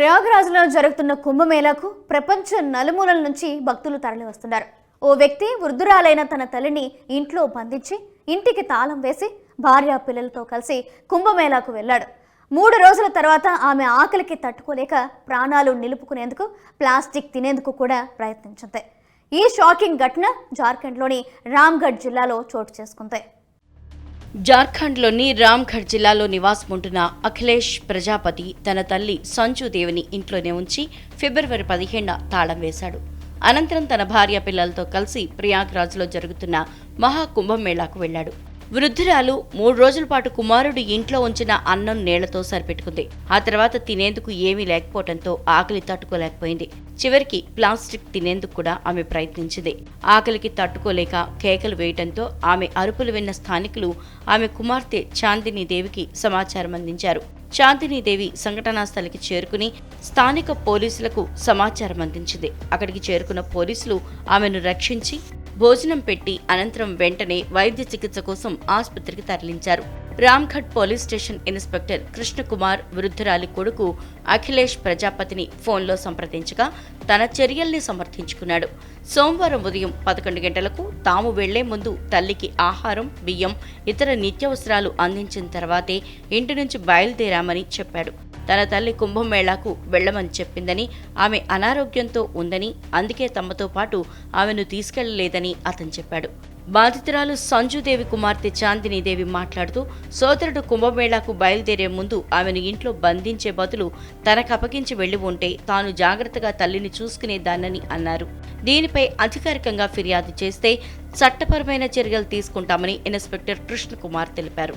ప్రయాగరాజ్లో జరుగుతున్న కుంభమేళాకు ప్రపంచ నలుమూలల నుంచి భక్తులు తరలి వస్తున్నారు ఓ వ్యక్తి వృద్ధురాలైన తన తల్లిని ఇంట్లో బంధించి ఇంటికి తాళం వేసి భార్య పిల్లలతో కలిసి కుంభమేళాకు వెళ్ళాడు. మూడు రోజుల తర్వాత ఆమె ఆకలికి తట్టుకోలేక ప్రాణాలు నిలుపుకునేందుకు ప్లాస్టిక్ తినేందుకు కూడా ప్రయత్నించింది. ఈ షాకింగ్ ఘటన జార్ఖండ్లోని రామ్గఢ్ జిల్లాలో చోటు చేసుకుంది. జార్ఖండ్లోని రామ్ఘర్ జిల్లాలో నివాసముంటున్న అఖిలేష్ ప్రజాపతి తన తల్లి సంజుదేవిని ఇంట్లోనే ఉంచి ఫిబ్రవరి పదిహేడున తాళం వేశాడు. అనంతరం తన భార్య పిల్లలతో కలిసి ప్రయాగ్రాజ్లో జరుగుతున్న మహాకుంభమేళాకు వెళ్ళాడు వృద్ధురాలు మూడు రోజుల పాటు కుమారుడు ఇంట్లో ఉంచిన అన్నం నీళ్ళతో సరిపెట్టుకుంది. ఆ తర్వాత తినేందుకు ఏమీ లేకపోవడంతో ఆకలి తట్టుకోలేకపోయింది. చివరికి ప్లాస్టిక్ తినేందుకు కూడా ఆమె ప్రయత్నించింది. ఆకలికి తట్టుకోలేక కేకలు వేయటంతో ఆమె అరుపులు విన్న స్థానికులు ఆమె కుమార్తె చాందిని దేవికి సమాచారం అందించారు. చాందినీదేవి సంఘటనా స్థలికి చేరుకుని స్థానిక పోలీసులకు సమాచారం అందించింది. అక్కడికి చేరుకున్న పోలీసులు ఆమెను రక్షించి భోజనం పెట్టి అనంతరం వెంటనే వైద్య చికిత్స కోసం ఆసుపత్రికి తరలించారు. Ramghat police station inspector Krishnakumar వృద్ధురాలి కొడుకు అఖిలేష్ ప్రజాపతిని ఫోన్లో సంప్రదించగా తన చర్యల్ని సమర్థించుకున్నాడు. సోమవారం ఉదయం పదకొండు గంటలకు తాము వెళ్ళే ముందు తల్లికి ఆహారం బియ్యం ఇతర నిత్యావసరాలు అందించిన తర్వాతే ఇంటి నుంచి బయలుదేరామని చెప్పాడు. తన తల్లి కుంభమేళాకు వెళ్ళమని చెప్పిందని ఆమె అనారోగ్యంతో ఉందని అందుకే తమతో పాటు ఆమెను తీసుకెళ్ళలేదని అతను చెప్పాడు. బాధితురాలు సంజుదేవి కుమార్తె చాందినీదేవి మాట్లాడుతూ సోదరుడు కుంభమేళాకు బయలుదేరే ముందు ఆమెను ఇంట్లో బంధించే బదులు తనకు అప్పగించి వెళ్ళి ఉంటే తాను జాగ్రత్తగా తల్లిని చూసుకునేదాన్నని అన్నారు. దీనిపై అధికారికంగా ఫిర్యాదు చేస్తే చట్టపరమైన చర్యలు తీసుకుంటామని ఇన్స్పెక్టర్ కృష్ణకుమార్ తెలిపారు.